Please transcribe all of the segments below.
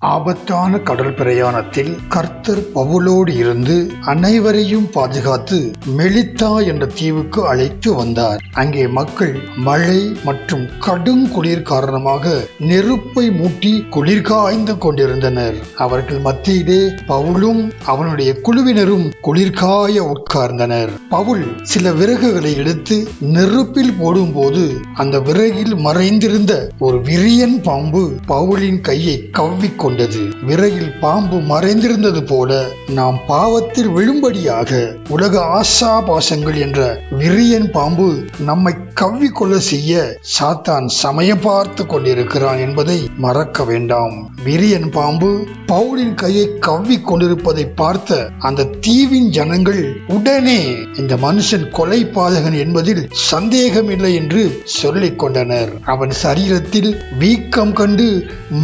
ஆபத்தான கடல் பிரயாணத்தில் கர்த்தர் பவுலோடு இருந்து அனைவரையும் பாதுகாத்து மெலித்தா என்ற தீவுக்கு அழைத்து வந்தார். அங்கே மக்கள் மழை மற்றும் கடும் குளிர் காரணமாக நெருப்பை மூட்டி குளிர் காய்ந்து கொண்டிருந்தனர். அவர்கள் மத்தியிலே பவுலும் அவனுடைய குழுவினரும் குளிர்காய உட்கார்ந்தனர். பவுல் சில விறகுகளை எடுத்து நெருப்பில் போடும்போது அந்த விறகில் மறைந்திருந்த ஒரு விரியன் பாம்பு பவுலின் கையை கவ்விக் கொண்டது. விறகில் பாம்பு மறைந்திருந்தது போல நாம் பாவத்தில் விழும்படியாக உலக ஆசா பாசங்கள் என்ற விரியன் பாம்பு நம்மை கவ்விக்கொள்ள செய்ய சாத்தான் சமயம் பார்த்து கொண்டிருக்கிறான் என்பதை மறக்க வேண்டாம். விரியன் பாம்பு பவுலின் கையை கவ்வி கொண்டிருப்பதை பார்த்த அந்த தீவின் ஜனங்கள் உடனே இந்த மனுஷன் கொலை பாதகன் என்பதில் சந்தேகம் இல்லை என்று சொல்லிக் கொண்டனர். அவன் சரீரத்தில் வீக்கம் கண்டு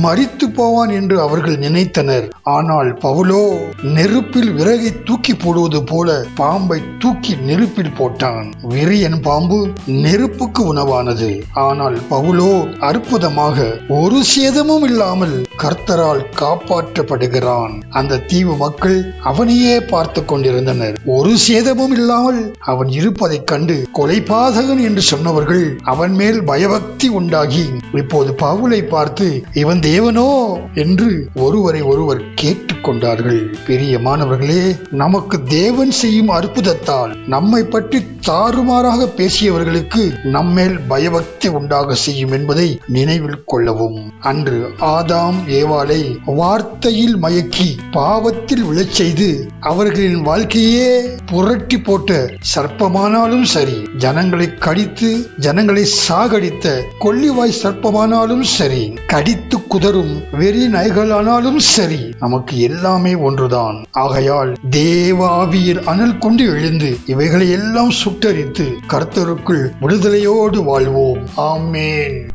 மறித்து போவான் என்று அவர்கள் நினைத்தனர். ஆனால் பவுலோ நெருப்பில் விறகை தூக்கி போடுவது போல பாம்பை தூக்கி நெருப்பில் போட்டான். விரியன் பாம்பு நெருப்புக்கு உணவானது. ஆனால் பவுலோ அற்புதமாக ஒரு சேதமும் இல்லாமல் கர்த்தரால் காப்பாற்றப்படுகிறான். அந்த தீவு மக்கள் அவனையே பார்த்து கொண்டிருந்தனர். ஒரு சேதமும் இல்லாமல் அவன் இருப்பதைக் கண்டு கொலைபாதகன் என்று சொன்னவர்கள் அவன் மேல் பயபக்தி உண்டாகி இப்போது பவுலை பார்த்து இவன் தேவனோ? என்று ஒருவரை ஒருவர் கேட்டுக்கொண்டார்கள். பெரிய மாணவர்களே நமக்கு தேவன் செய்யும் அற்புதத்தால் நம்மை பற்றி தாறுமாறாக பேசியவர்களுக்கு நம்மேல் பயபக்தி உண்டாக செய்யும் என்பதை நினைவில் கொள்ளவும். அன்று ஆதாம் ஏவாளை வார்த்தையில் மயக்கி பாவத்தில் விழச் செய்து அவர்களின் வாழ்க்கையே புரட்டி போட்ட சர்ப்பமானாலும் சரி ஜனங்களை கடித்து ஜனங்களை சாகடித்த கொள்ளிவாய் சர்ப்பமானாலும் சரி கடித்து குதறும் வெறி நாய்களானாலும் சரி நமக்கு எல்லாமே ஒன்றுதான். ஆகையால் தேவாவியர் அனல் கொண்டு எழுந்து இவைகளை எல்லாம் சுட்டரித்து கர்த்தருக்குள் விடுதலையோடு வாழ்வோம். ஆமேன்.